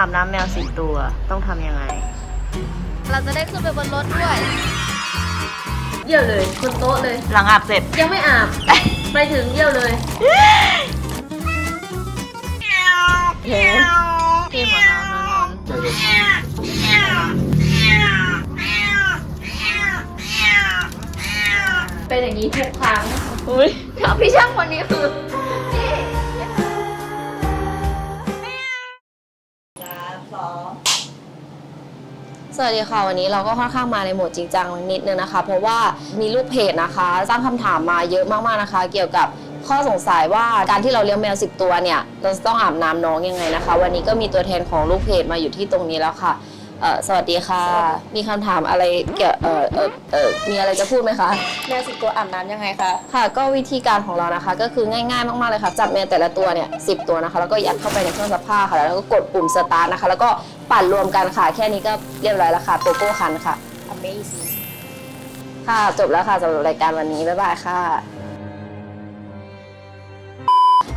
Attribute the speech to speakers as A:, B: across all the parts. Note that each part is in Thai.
A: อาบน้ำแมวสิบตัวต้องทำยังไง
B: เราจะได้ขึ้นไปบนรถด้วย
C: เยี่ยวเลยบนโต๊ะเลย
A: หลังอาบเสร็จ
C: ยังไม่อาบ ไปถึงเยี่ยวเลย
A: เฮ้ที่หมดน้ำนอน
C: เป็นอย่างนี้ทุกครั้ง
A: อุ้ย
C: กับพี่ช่างคนนี้คือ
B: สวัสดีค่ะ วันนี้เราก็ค่อนข้างมาในโหมดจริงจังนิดนึงนะคะ เพราะว่ามีลูกเพจนะคะสร้างคำถามมาเยอะมากๆนะคะ เกี่ยวกับข้อสงสัยว่าการที่เราเลี้ยงแมว 10 ตัวเนี่ยเราจะต้องอาบน้ำน้องยังไงนะคะ วันนี้ก็มีตัวแทนของลูกเพจมาอยู่ที่ตรงนี้แล้วค่ะเอ่อสวัสดีค่ะ มีคำถามอะไรเกี่ยวเอ่อเอ่อเอ่อมีอะไรจะพูดไหมคะ
D: แมวสิบตัวอาบน้ำยังไงคะ
B: ค่ะ ก็วิธีการของเรานะคะ ก็คือง่ายๆ มากๆเลยค่ะ จับแมวแต่ละตัวเนี่ยสิตัวนะคะ แล้วก็ยัดเข้าไปในเครื่องซักผ้าค่ะ แล้วก็กดปุ่มสตาร์ทนะคะ แล้วก็ ปั่นรวมกันค่ะ แค่นี้ก็เรียบร้อยแล้วค่ะโกโก้คันค่ะ
D: Amazing
B: ค่ะจบแล้วค่ะสำหรับรายการวันนี้ บ๊ายบายค่ะ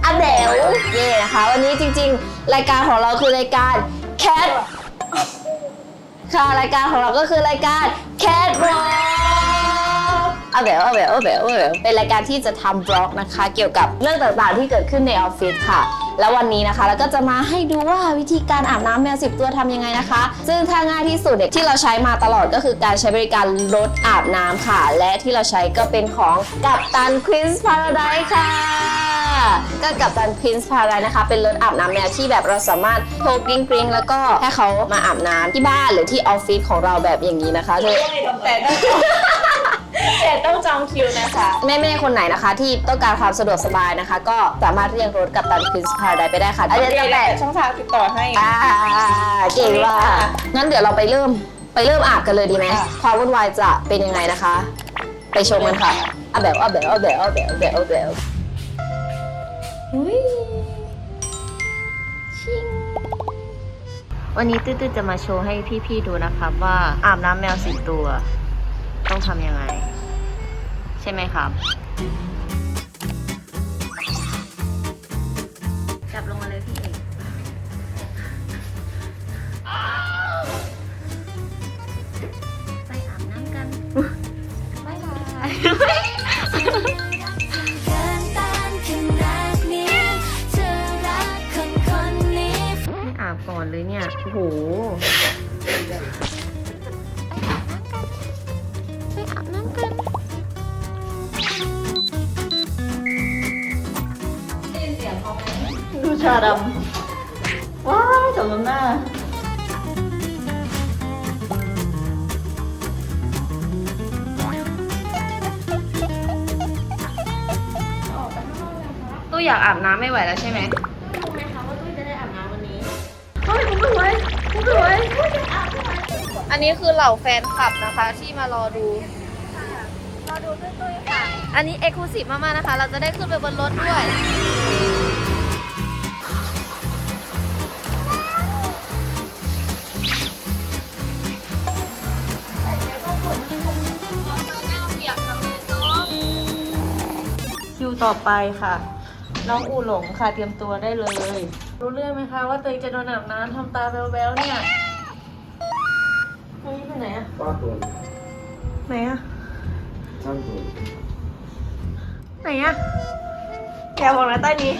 B: อันเดวเย่นะคะ วันนี้จริง ๆ รายการของเราคือรายการ Cat ค่ะรายการของเราก็คือรายการ Cat Vlog เอาแบบเอาแบบเอาแบบเอาแบบเป็นรายการที่จะทำบล็อกนะคะ เกี่ยวกับเรื่องต่างๆที่เกิดขึ้นในออฟฟิศค่ะ แล้ววันนี้นะคะเราก็จะมาให้ดูว่าวิธีการอาบน้ำแมวสิบตัวทำยังไงนะคะ ซึ่งถ้าง่ายที่สุดเนี่ยที่เราใช้มาตลอดก็คือการใช้บริการรถอาบน้ำค่ะ และที่เราใช้ก็เป็นของกัปตันควีนส์พาราไดค่ะก็กัปตันควีนส์พาราไดนะคะ เป็นรถอาบน้ำแมวที่แบบเราสามารถโทรกริ้งกริ้งแล้วก็ให้เขามาอาบน้ำที่บ้านหรือที่ออฟฟิศของเราแบบอย่างนี้นะคะเธอ
D: แต่ ต้องแต่ต้องจองคิวนะคะ
B: แม่ๆคนไหนนะคะ ที่ต้องการความสะดวกสบายนะคะ ก็สามารถเรียกรถกับตันควินส์พาราไดไปได้ค่ะอันนี้จะแปะ
D: ช่องทางติดต่อให้
B: อ่าเก่งว่ะงั้นเดี๋ยวเราไปเริ่มไปเริ่มอาบกันเลยดีไหม
D: ค่ะ
B: ความวุ่นวายจะเป็นยังไงนะคะ ไปชมกันค่ะอะแบบอะแบบอะแบบอะแบบอะแบบอะแบบอุ้ยชิง
A: วันนี้ตื้อๆจะมาโชว์ให้พี่ๆดูนะครับว่าอาบน้ำแมวสิบตัว ต้องทำยังไง ใช่ไหมครับ จับลงมาเลยพี่เอกไปอาบน้ำกันบ๊ายบาย
E: เกินต้านขนาดนี้เธอรักคนคนนี้
A: ไม่อาบก่อนเลยเนี่ย โอ้โห ชาดำ ว้าวสมน้ำหน้า ตู้อยากอาบน้ำไม่ไหวแล้วใช่ไหม
C: รู้ไหมคะว่าตุ้ยจะได้อาบน้ำวันนี้เฮ้ยคุณสวยคุณสวย
B: อันนี้คือเหล่าแฟนคลับนะคะที่มารอดู
E: รอดูตุ้ยๆค่ะ
B: อันนี้เอกลูซีฟมากๆนะคะ เราจะได้ขึ้นไปบนรถด้วย
A: ต่อไปค่ะ น้องอูหลงค่ะเตรียมตัวได้เลย รู้เรื่องไหมคะว่าตัวเองจะโดนอาบน้ำทำตาแบ๊วๆเนี่ยเฮ้ยไปไหนอะ
F: Quatro.
A: ไหนอะ
F: Quatro.
A: ไหนอะแกบอกนะใต้นี้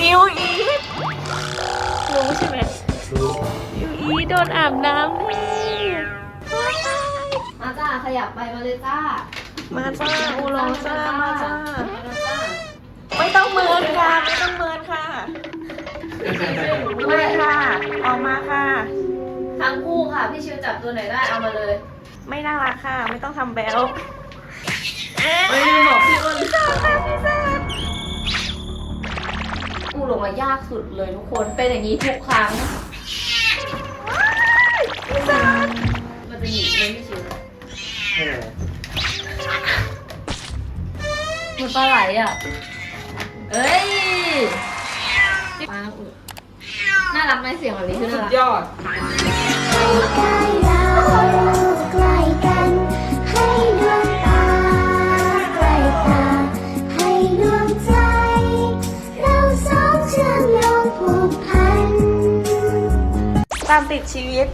A: นิวอีฟรู้ใช่ไหมนิวอีฟโดนอาบน้ำแน่
B: มาจ้า ขยับไปมาเลยจ้า
A: มาจ้าอูหลงจ้ามาจ้า
B: มาเลยจ้า
A: ไม่ต้องเมินค่ะ ไม่ต้องเมินค่ะไม่ค่ะ ออกมาค่ะ
B: ทั้งคู่ค่ะ พี่ชิวจับตัวไหนได้เอามาเลย
A: ไม่น่ารักค่ะ ไม่ต้องทำแบลไม่ได้บอกพี่อ้น
B: กูหลงมายากสุดเลยทุกคน เป็นอย่างนี้ทุกครั้ง มันจะหนีเลยพี่ชิว
F: É.
B: เหมือนปลาไหลอะ เอ้ยมาอุดน่ารักไหมเสียงแบบนี้คือน่ารัก
D: ยอด
E: ใกล้แล้วใกล้กันให้ดวงตาใกล้ตาให้ดวงใจเราสองเชื่อมโยงผูกพัน
A: ตามติดชีวิต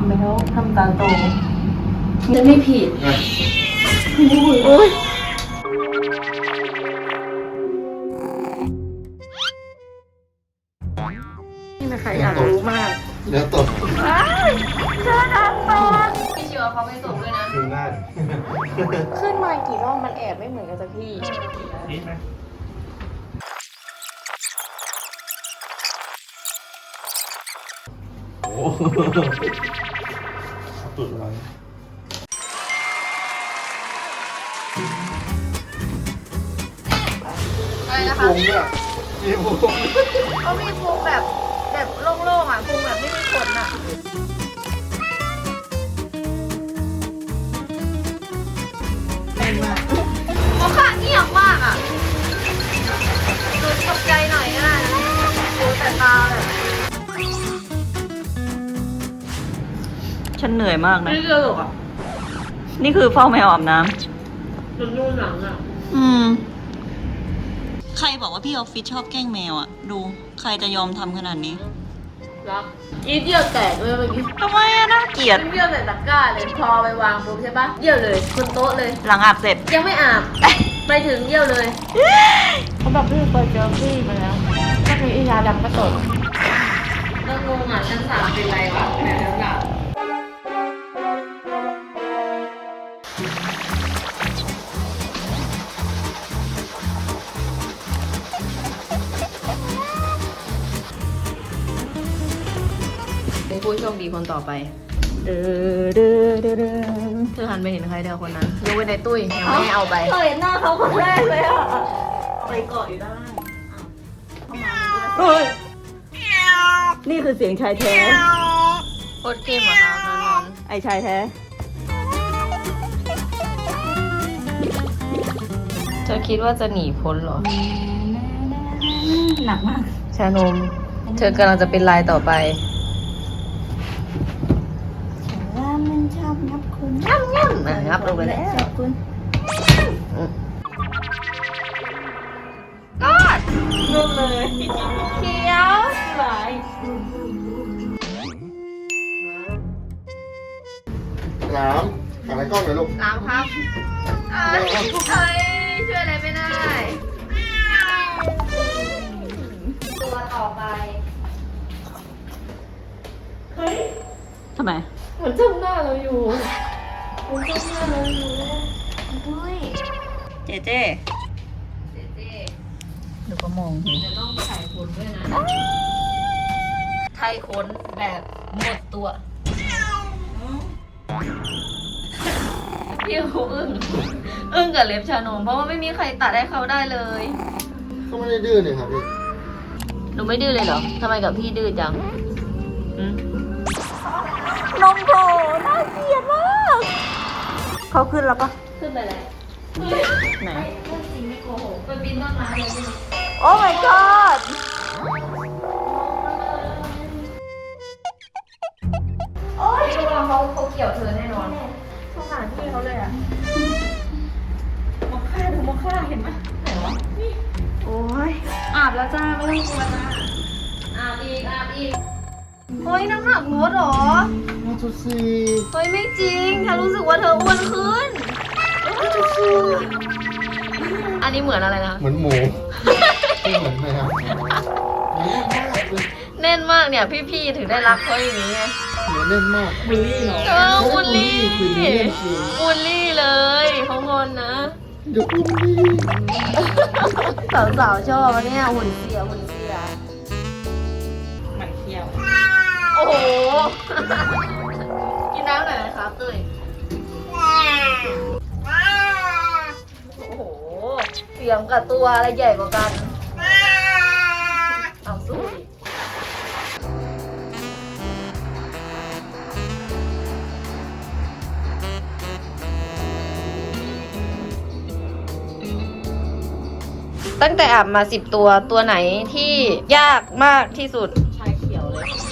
A: ำแล้วทำตาโต
D: จะไม่ผิด
A: นี่นะคะอยากรู้มาก
F: เดี๋ยวตด
A: พี่ชิวเอาเขาไปส่งด้วยนะ
F: ดูหน้า
D: ขึ้นมากี่รอบมันแอบไม่เหมือนกันสักพี่
F: โอ้โห ตุดอะไร
A: อะไรนะคะ
F: พุงเนี่ยมีพุง
A: เขามีพุงแบบแบบโล่งๆอะพุงแบบไม่
G: ฉันเหนื่อยมากนะ
A: ไม่เลือกหรอกอะ
G: นี่คือเฝ้าแมวอาบน้
A: ดูดูหนังอะำ
G: อืม ใครบอกว่าพี่ออฟฟิศชอบแกล้งแมวอะดู ใครจะยอมทำขนาดนี้
A: รักอีเดียวแตกเลยเมื่อกี้
G: ทำไมอะน่าเกลียด
A: เดียวใส่ตะกร้าเลยพอไปวางปุ๊บใช่ปะเดี่ยวเลยบนโต๊ะเลย
G: หลังอาบเสร็จ
A: ยังไม่อาบ ไปถึงเดี่ยวเลย
D: เขาบอกพี่เคยเจอพี่มาแล้วก็คืออียาดำก็ตด ต่อไป
G: เด้อเด้อเด้อเด้อ
D: เธอหันไปเห็นใครเดียวคนนั้นยกเว้นในตุ้ยยังไม่ให้เอาไป
A: เคยเห็นหน้าเขาคนแรกเลยอะ
G: ไปเกาะอยู่ได้เฮ้ยนี่คือเสียงชายแท้
D: โคตรเข้มเหรอคะนอนนอน
G: ไอชายแท้
D: เธอคิดว่าจะหนีพ้นเหรอ
G: หนักมาก
D: ชานม เธอกำลังจะเป็นลายต่อไป
E: ว่ามันชอบ นับคุณ
D: นะครับลงไปแล้ว
E: ชอบคุณ
F: น้ำขันในกล้องหน่อยลูก
A: น้ำครับเอ้ยเฮ้ยช่วยอะไรไม่ได้ ตัวต่อไป
G: ทำไม
D: เหมือนจ้องหน้าเราอยู่
G: เจเจ
A: เจ๊
G: ดูก็มอง
A: จะต้องใส่ขนด้วยนะ
D: ไทยค้นแบบหมดตัว
A: พี่เขาอึ้งอึ้งกับเล็บชานม เพราะว่าไม่มีใครตัดให้เขาได้เลย
F: ก็ไม่ได้ดื้อนี่ครับพี่
D: หนูไม่ดื้อเลยเหรอทำไมกับพี่ดื้อจัง
G: นมโผล่น่าเกลียดมาก เขาขึ้นแล้วปะ
A: ขึ้นไปแล้ว
G: ไหน
A: พูดจริงไม่โกหกไปปีนต้นไม้เลยพี่
G: โอ้ my god
A: พี่ว่าเขาเขาเกี่ยวเธอแน่นอน
D: สงสารพี่เขาเลยอะมอค่าดูมอค่าเห็นไหมไหนวะ
G: โอ้ย
D: อาบแล้วจ้าไม่ต้องกลัวจ้า
A: อาบอีกอาบอีก เฮ้ยน้ำหนักลดเหรอ
F: มาจุซี
A: เฮ้ยไม่จริงฉันรู้สึกว่าเธออ้วนขึ้น อันนี้เหมือนอะไรนะ
F: เหมือนหมูไม่เหมือนแมวเหมือนแน่นมากเลย
A: แน่นมากเนี่ยพี่ๆถึงได้รักเขาอย่างนี้ไง
F: เหมือนแน่นมากบูลลี่เหรอ
A: เออบูลลี่
F: คือเล่นจริง
A: บูลลี่เลยเขางอนนะ
F: เดี๋ยวบูลลี่
A: สาวๆชอบเนี่ยหุ่นเสียหุ่นเสีย โอ้โห กินน้ำหน่อยนะครับตุ้ยโอ้โหฝีสียงกับตัวอะไรใหญ่กว่ากัน เอาสู้ดิตั้งแต่อาบมาสิบตัวตัวไหนที่ยากมากที่สุด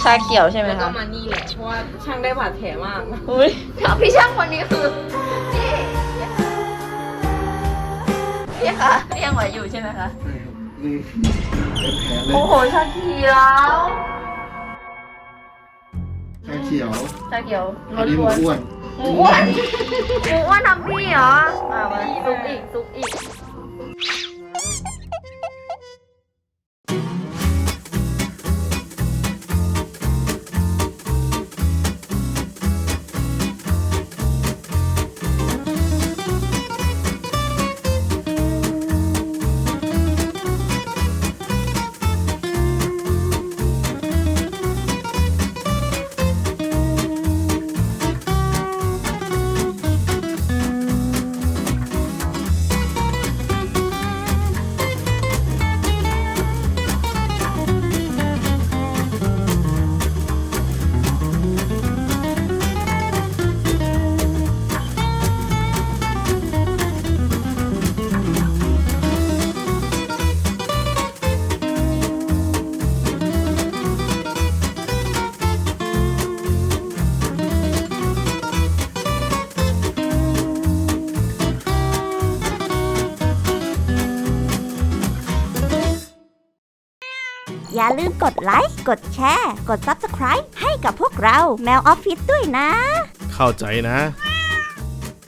D: ชาเขียว
A: ใช่ไหม
D: แล้วก็
A: คะ
D: มานี่แหละ เพราะว่าช่างได้บาดแผลมาก
A: อุ้ยพี่ช่างคนนี้คือพี่พี่คะพี่ยังไหวอยู่ใช่ไหมคะ
F: นี่เป็นแผลเล
A: โอ้
F: ย
A: โหชาเขียว
F: ชาเขียว
A: ชาเขียว
F: อันนี้หมู
A: ล้วน
F: อ้วน
A: ๆหมูอ้วนหมูอ้วนทำพี่เหรออ่ามาซุปอีกซุปอีก
E: อย่าลืมกดไลค์ กดแชร์ กด Subscribe ให้กับพวกเราแมวออฟฟิศด้วยนะ
H: เข้าใจนะ